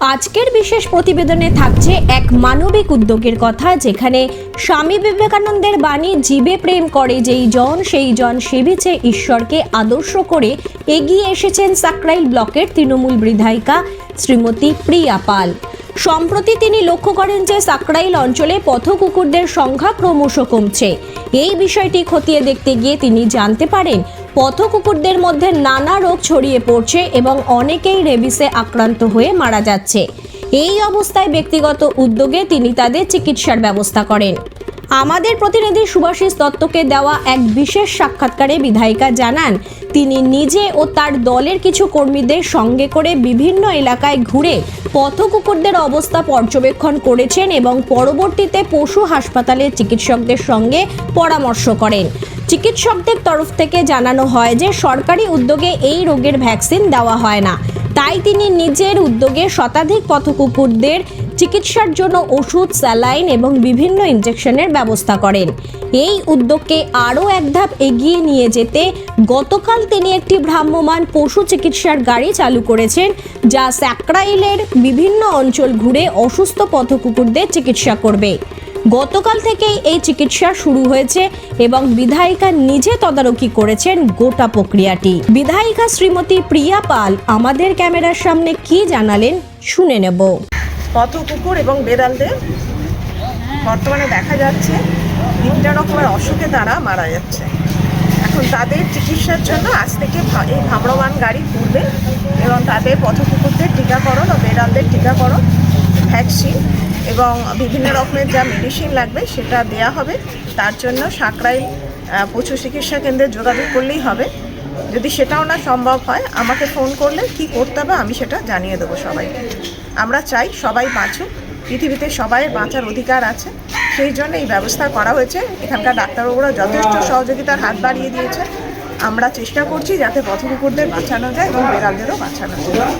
আজকের বিশেষ প্রতিবেদনে থাকছে এক মানবিক উদ্যোগের কথা, যেখানে স্বামী বিবেকানন্দের বাণী, জীবে প্রেম করে যেই জন, সেই জন সেবিছে ঈশ্বরকে আদর্শ করে এগিয়ে এসেছেন সাকরাইল ব্লকের তৃণমূল বিধায়িকা শ্রীমতী প্রিয়া পাল। সম্প্রতি তিনি লক্ষ্য করেন যে সাকরাইল অঞ্চলে পথ কুকুরদের সংখ্যা ক্রমশ কমছে। এই বিষয়টি খতিয়ে দেখতে গিয়ে তিনি জানতে পারেন পথ কুকুরদের মধ্যে নানা রোগ ছড়িয়ে পড়ছে এবং অনেকেই রেবিসে আক্রান্ত হয়ে মারা যাচ্ছে। এই অবস্থায় ব্যক্তিগত উদ্যোগে তিনি তাদের চিকিৎসার ব্যবস্থা করেন। আমাদের প্রতিনিধি সুভাষিস দত্তকে দেওয়া এক বিশেষ সাক্ষাৎকারে বিধায়িকা জানান, তিনি নিজে ও তার দলের কিছু কর্মীদের সঙ্গে করে বিভিন্ন এলাকায় ঘুরে পথ কুকুরদের অবস্থা পর্যবেক্ষণ করেছেন এবং পরবর্তীতে পশু হাসপাতালের চিকিৎসকদের সঙ্গে পরামর্শ করেন। চিকিৎসকদের তরফ থেকে জানানো হয় যে সরকারি উদ্যোগে এই রোগের ভ্যাকসিন দেওয়া হয় না। তাই তিনি নিজের উদ্যোগে শতাধিক পথকুকুরদের চিকিৎসার জন্য ওষুধ, স্যালাইন এবং বিভিন্ন ইনজেকশনের ব্যবস্থা করেন। এই উদ্যোগকে আরও এক ধাপ এগিয়ে নিয়ে যেতে গতকাল তিনি একটি ভ্রাম্যমাণ পশু চিকিৎসার গাড়ি চালু করেছেন, যা স্যাক্রাইলের বিভিন্ন অঞ্চল ঘুরে অসুস্থ পথকুকুরদের চিকিৎসা করবে। গতকাল থেকেই এই চিকিৎসা শুরু হয়েছে এবং বিধায়িকা নিজে তদারকি করেছেন গোটা প্রক্রিয়াটি। বিধায়িকা শ্রীমতী প্রিয়া পাল আমাদের ক্যামেরার সামনে কি জানালেন শুনে নেব। পথ কুকুর এবং বেড়ালদের বর্তমানে দেখা যাচ্ছে বিভিন্ন রকমের অসুখে তারা মারা যাচ্ছে। এখন তাদের চিকিৎসার জন্য আজ থেকে এই ভ্রাম্যমান গাড়ি ঘুরবে এবং তাদের পথ কুকুরদের টিকাকরণ ও বেড়ালদের টিকাকরণ ভ্যাকসিন এবং বিভিন্ন রকমের যা মেডিসিন লাগবে সেটা দেয়া হবে। তার জন্য সাঁকড়াই পশু চিকিৎসা কেন্দ্রে যোগাযোগ করলেই হবে। যদি সেটাও না সম্ভব হয়, আমাকে ফোন করলে কি করতে হবে আমি সেটা জানিয়ে দেবো সবাইকে। আমরা চাই সবাই বাঁচুক, পৃথিবীতে সবাই বাঁচার অধিকার আছে। সেই জন্য এই ব্যবস্থা করা হয়েছে। এখানকার ডাক্তারবাবুরা যথেষ্ট সহযোগিতার হাত বাড়িয়ে দিয়েছে। আমরা চেষ্টা করছি যাতে পথকুকুরদের বাঁচানো যায় এবং বেড়ালদেরও বাঁচানো যায়।